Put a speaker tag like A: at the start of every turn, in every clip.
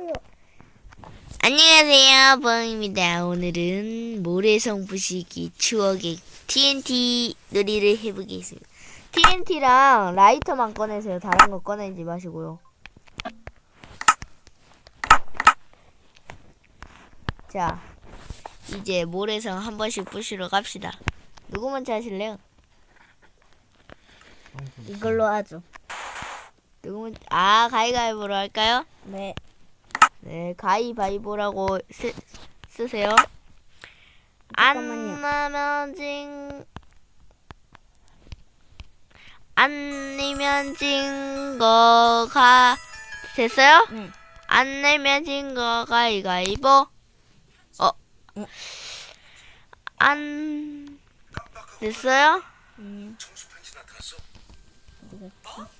A: 싶어요.
B: 안녕하세요, 뻥입니다. 오늘은 모래성 부시기 추억의 TNT 놀이를 해보겠습니다. TNT랑 라이터만 꺼내세요. 다른 거 꺼내지 마시고요. 자, 이제 모래성 한 번씩 부시러 갑시다. 누구 먼저 하실래요?
A: 이걸로 하죠.
B: 누구 먼저? 아, 가위가위보로 할까요?
A: 네.
B: 네, 가위바위보라고 쓰, 쓰세요.
A: 잠깐만요.
B: 안 나면 징, 안 내면 진 거가 됐어요?
A: 네.
B: 안 내면 진 거 가위가위보. 어,
A: 응.
B: 안 됐어요?
A: 음,
C: 정수 편지 나타났어?
A: 갔지?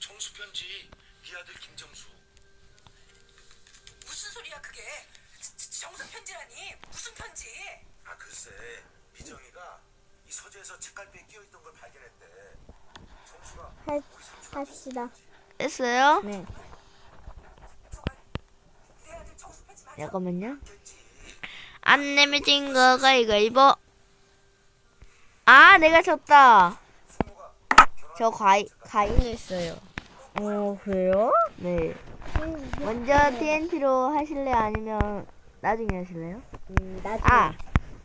C: 정수 편지 정수
D: 편지라니 무슨 편지?
C: 아 글쎄 미정이가 이 서재에서 책갈피에 끼어 있던 걸 발견했대 정수가
A: 할, 합시다.
B: 됐어요?
A: 네.
D: 내 아들 정수 편지 맞아?
B: 잠깐만요. 안 내면 진거 가위가위보. 아, 내가 졌다. 저 가위, 가위를 했어요.
A: 어, 그래요?
B: 네. 먼저 TNT로 하실래요? 아니면 나중에 하실래요?
A: 음, 나중에.
B: 아,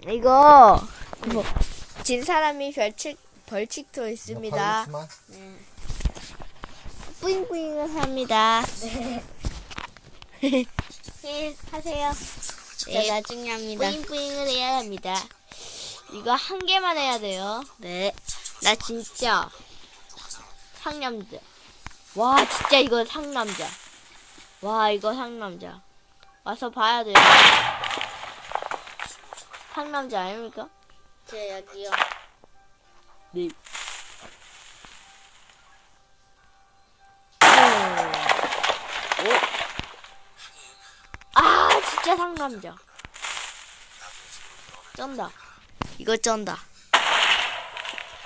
B: 이거 뭐, 진 사람이 벌칙 벌칙도 있습니다. 뿌잉뿌잉을 합니다. 네, 하세요. 네,
A: 나중에 합니다.
B: 뿌잉뿌잉을 해야 합니다. 이거 한 개만 해야 돼요. 네. 나 진짜 상남자. 와, 진짜 이거 상남자. 와, 이거 상남자. 와서 봐야 돼요. 상남자 아닙니까?
A: 제 여기요.
B: 네. 오. 아, 진짜 상남자. 쩐다. 이거 쩐다.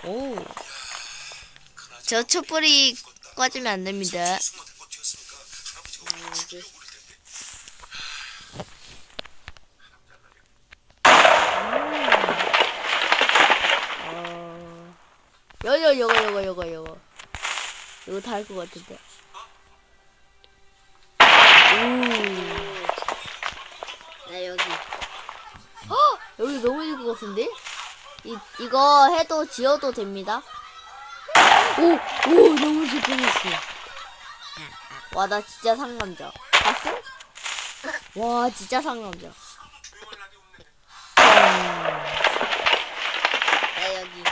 B: 오. 저 촛불이 꺼지면 안 됩니다.
C: 숨어 대고 튀었으니까 할아버지가 우리 죽여 버릴 텐데
B: 어. 요요 요거 요거 요거 요거. 요거 다 할 것 같은데.
A: 나 여기.
B: 헉! 여기 너무 좋을 것 같은데? 이 이거 해도 지어도 됩니다. 오 오 너무 좋뻔했어. 와 나 진짜 상남자. 봤어? 와 진짜 상남자
A: 나 여기.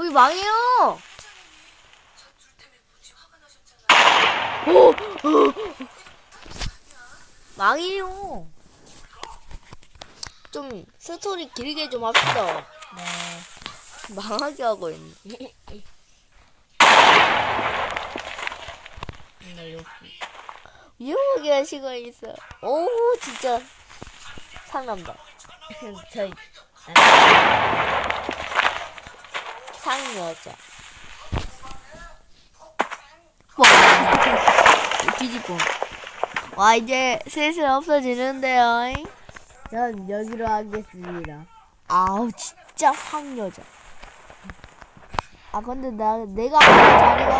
B: 거기 망해요
D: 나셨잖아.
B: 망해요 좀 스토리 길게 좀 합시다
A: 네.
B: 망하게 하고 있네
A: 나 여기.
B: 위험하게 할 시간이 있어. 오, 진짜 상남다.
A: 저희.
B: 상여자. 와, 뒤집어. 와, 이제 슬슬 없어지는데요.
A: 전 여기로 하겠습니다.
B: 아우, 진짜 상여자. 아, 근데 나, 내가 자리가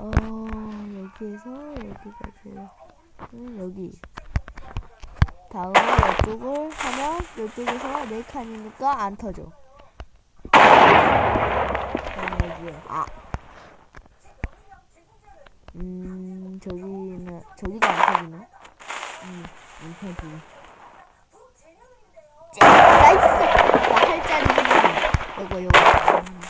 B: 어, 여기에서 여기까지. 음, 여기. 다음 이쪽을 하면 이쪽에서 네 칸이니까 안 터져. 아. 음 저기는 저기도 안 터지네. 음, 안 터지네. 쟤, 나이스. 나 할 자리 요거 요거. 음.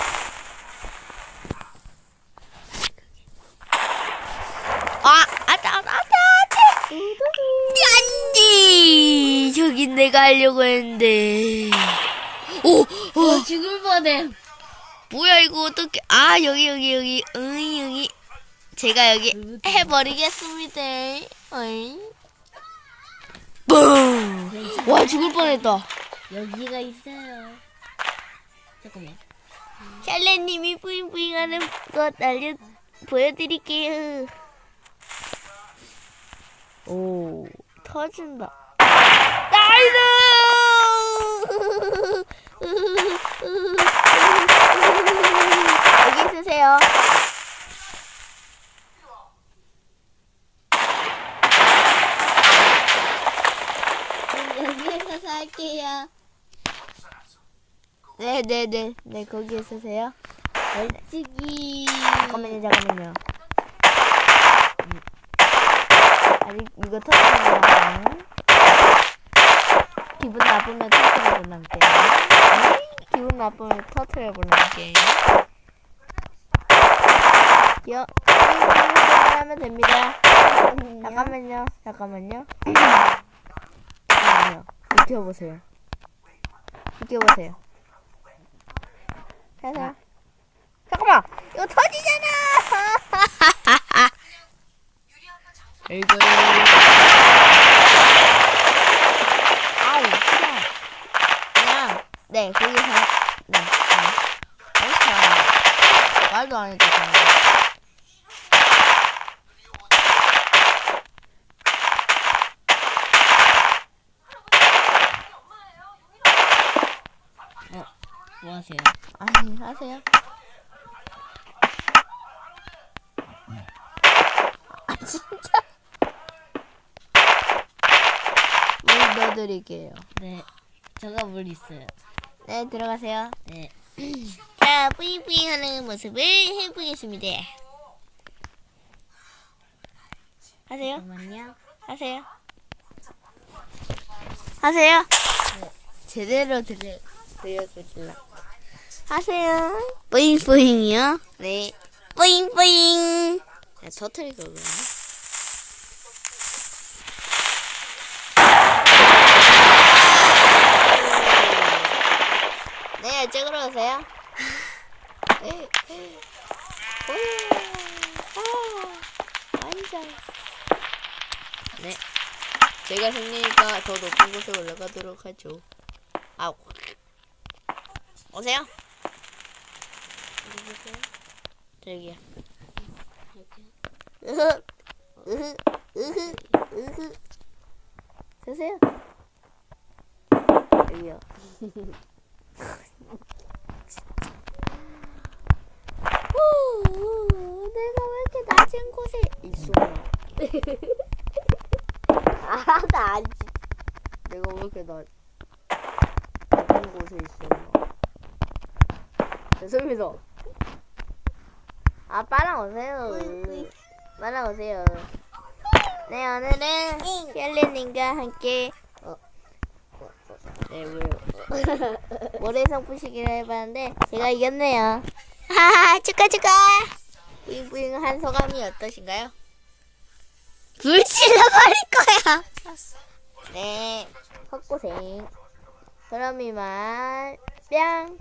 B: 아, 아따, 아따, 아따. 안돼. 저기 내가 하려고 했는데. 오, 오,
A: 죽을 뻔해.
B: 뭐야 이거 어떻게? 아 여기 여기 여기, 응 여기. 제가 여기 해버리겠습니다. 어이. 뿡. 와 죽을 뻔했다.
A: 여기가 있어요. 잠깐만.
B: 샬레님이 뿌잉뿌잉하는 것 알려 보여드릴게요. 오, 터진다. 나이스! 여기 있으세요.
A: 여기에서 살게요.
B: 네네네. 네, 거기 있으세요.
A: 멀찍이.
B: 잠깐만요, 잠깐만요. 음. 아직 이거 거 기분 나쁘면 터트려보는 게임. 기분 나쁘면 터트려보는 게임. 여, 하면 됩니다. 잠깐만요, 잠깐만요. 잠깐만요. 비켜보세요. 비켜보세요. 해서. 잠깐만! 이거 터지잖아! 이거. 아우, 씨. 그냥, 네, 거기서, 네, 네. 어디서, 말도 안 해도
A: 잘뭐 하세요?
B: 아니, 하세요. 아, 진짜. 물 넣어드릴게요.
A: 네. 저가 물 있어요.
B: 네, 들어가세요.
A: 네.
B: 자, 뿌잉뿌잉 하는 모습을 해보겠습니다. 하세요.
A: 잠깐만요.
B: 하세요. 하세요. 제대로 들려, 들려드릴라. 하세요. 뿌잉뿌잉이요? 네. 뿌잉뿌잉. 야, 터트릴 거구나. 네, 이쪽으로 오세요. 오, 아, 완전. 네. 제가 승리니까 더 높은 곳에 올라가도록 하죠. 아우. 오세요. 저기요. 으흐, 으흐, 으흐, 으흐. 드세요. 여기요. 후, 내가 왜 이렇게 낮은 곳에 있었나? 아, 나 아니지. 내가 왜 이렇게 낮, 낮은 곳에 있었나? 죄송합니다. 아, 빠랑 오세요. 빠랑 오세요. 네, 오늘은 헬렌님과 함께, 어, 어, 어, 네? 모래성 부시기를 해봤는데, 제가 이겼네요. 하하, 축하, 축하! 뿌잉뿌잉 한 소감이 어떠신가요? 불 질러버릴 거야. 네, 헛고생. 그럼 이만 뿅.